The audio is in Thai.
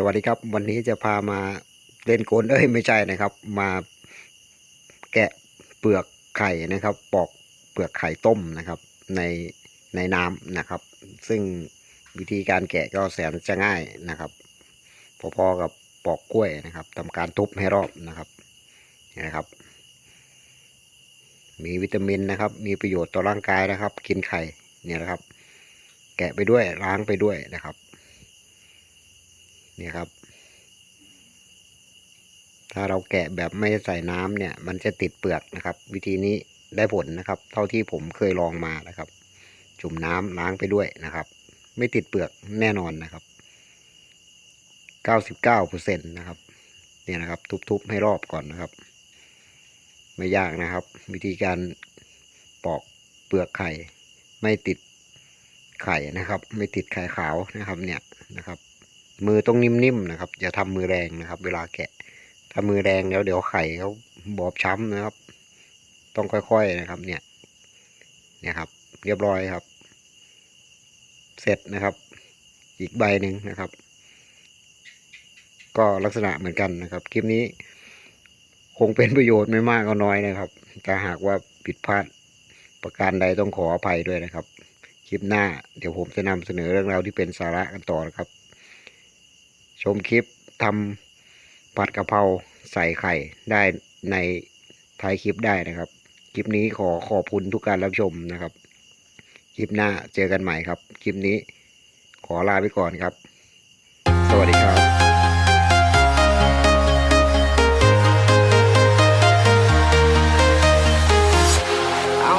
สวัสดีครับ วันนี้จะพามาเล่นโกนเอ้ยไม่ใช่นะครับ มาแกะเปลือกไข่นะครับ ปอกเปลือกไข่ต้มนะครับ ในในน้ำนะครับ ซึ่งวิธีการแกะก็แสนจะง่ายนะครับ พอๆกับปอกกล้วยนะครับทำการทุบให้รอบนะครับนี่นะครับ มีวิตามินนะครับ มีประโยชน์ต่อร่างกายนะครับ กินไข่เนี่ยนะครับ แกะไปด้วยล้างไปด้วยนะครับ นี่ยครับ ถ้าเราแกะแบบไม่ใส่น้ำเนี่ย มันจะติดเปลือกนะครับ วิธีนี้ได้ผลนะครับ เท่าที่ผมเคยลองมานะครับ จุ่มน้ำล้างไปด้วยนะครับ ไม่ติดเปลือกแน่นอนนะครับ99%เปอร์เซ็นต์นะครับเนี่ยนะครับ ทุบๆให้รอบก่อนนะครับ ไม่ยากนะครับ วิธีการปอกเปลือกไข่ ไม่ติดไข่นะครับ ไม่ติดไข่ขาวนะครับเนี่ยนะครับ มือต้องนิ่มๆนะครับ อย่าทำมือแรงนะครับ เวลาแกะ ถ้ามือแรงแล้วเดี๋ยวไข่เขาบอบช้ำนะครับ ต้องค่อยๆนะครับ เนี่ย เนี่ยครับ เรียบร้อยครับ เสร็จนะครับ อีกใบหนึ่งนะครับ ก็ลักษณะเหมือนกันนะครับ คลิปนี้ คงเป็นประโยชน์ไม่มากก็น้อยนะครับถ้าหากว่าผิดพลาดประการใดต้องขออภัยด้วยนะครับ คลิปหน้าเดี๋ยวผมจะนำเสนอเรื่องราวที่เป็นสาระกันต่อนะครับ ชมคลิปทำผัดกะเพราใส่ไข่ได้ในท้ายคลิปได้นะครับ คลิปนี้ขอขอบคุณทุกการรับชมนะครับ คลิปหน้าเจอกันใหม่ครับ คลิปนี้ขอลาไปก่อนครับ สวัสดีครับ